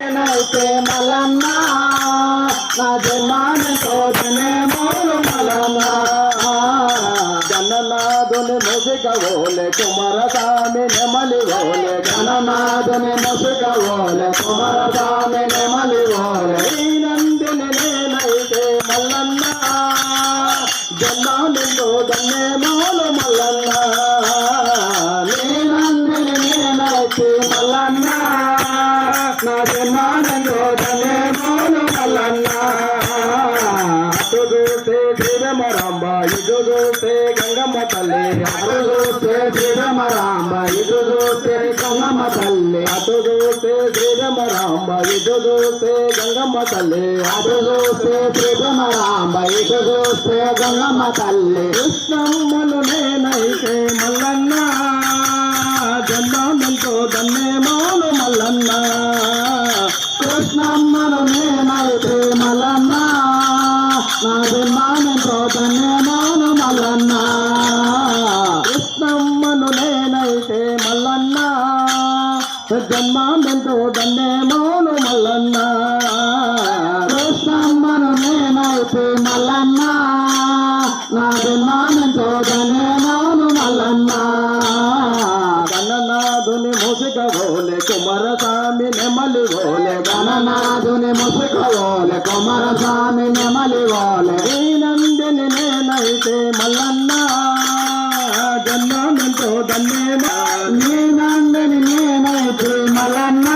నేనైతే మల్లన్న నా జన్మాన్ని తోటనే మౌలు మల్లన్న జననాథుని ముసిక ఓలే కుమారస్వామి నెమలి ఓలే. గణనాథుని ముసుక ఓలే కుమారస్వామి నెమలి ఓలే. నందిని నేనైతే మల్లన్న జన్మానిలో దన్నే మూడు మల్లన్న నేనందిని నేనైతే మల్లన్నా చూస్తే గంగమ్మ తల్లి అటు చూస్తే శ్రీరమరాంబ ఇటు చూస్తే కన్నమ్మ తల్లి అటు చూస్తే శ్రీరమరాంబ ఇటు చూస్తే గంగమ్మ తల్లి అటు చూస్తే శ్రీరమరాంబ ఇటు చూస్తే గంగమ్మ తల్లి కృష్ణమ్మను నేనైతే మల్లన్న జన్మంతో దన్నే నేనైతే మల్లన్న నా జన్మానంతో తన్నే మౌను మల్లన్న. కృష్ణమ్మను నేనైతే మల్లన్న జన్మానంతో దన్నే మౌను మల్లన్న. నెమలి గణనాథుని ముసుకోలే కుమారస్వామి నెమలి ఓలే ఈ నందిని నేనైతే మల్లన్న. జన్మంతో దన్నే నీ నందిని నేనైతే మల్లన్న.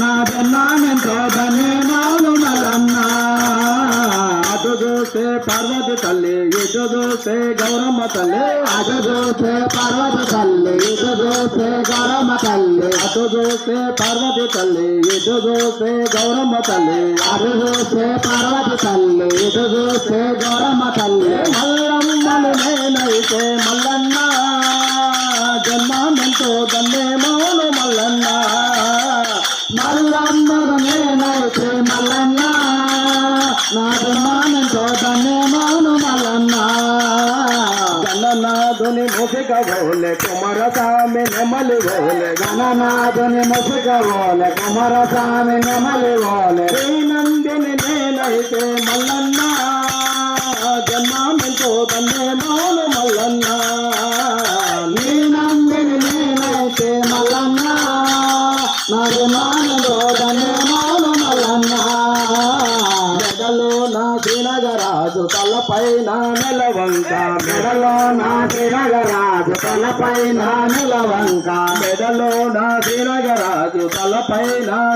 నా జన్మంతో ధనే మల్లన్న. అటు చూస్తే పార్వతి తల్లి చూస్తే గౌరమ్మ తల్లి. అటు చూస్తే పర్వత తల్లి. ఇటు చూస్తే గౌరమ్మ తల్లి. అటు చూస్తే పార్వతి తల్లి. ఇటు చూస్తే గౌరమ్మ తల్లి. అటు చూస్తే పర్వత తల్లి. ఇటు చూస్తే గౌరమ్మ తల్లి. మల్లమ్మలు నేనైతే మల్లన్న. జన్మానంతో దన్నే మౌను మల్లన్న. మల్లమ్మను నేనైతే మల్లన్న. నా జన్మానంతో గణనాథుని ముఖిక ఓలే కుమారస్వామి నెమలి ఓలే గణనాథుని ముసుక ఓలే కుమారస్వామి నెమలి ఓలే శ్రీ నందిని నేనైతే మల్లన్న జన్మానంతో దన్నే మౌను మల్లన్న నీ నందిని నేనైతే మల్లన్న నా జన్మానంతో నా శ్రీనగరాజు తలపైన నెలవంక. మెడలో నా శ్రీనగరాజు తలపైన నిలవంక. మెడలో నా శ్రీనగరాజు తలపైన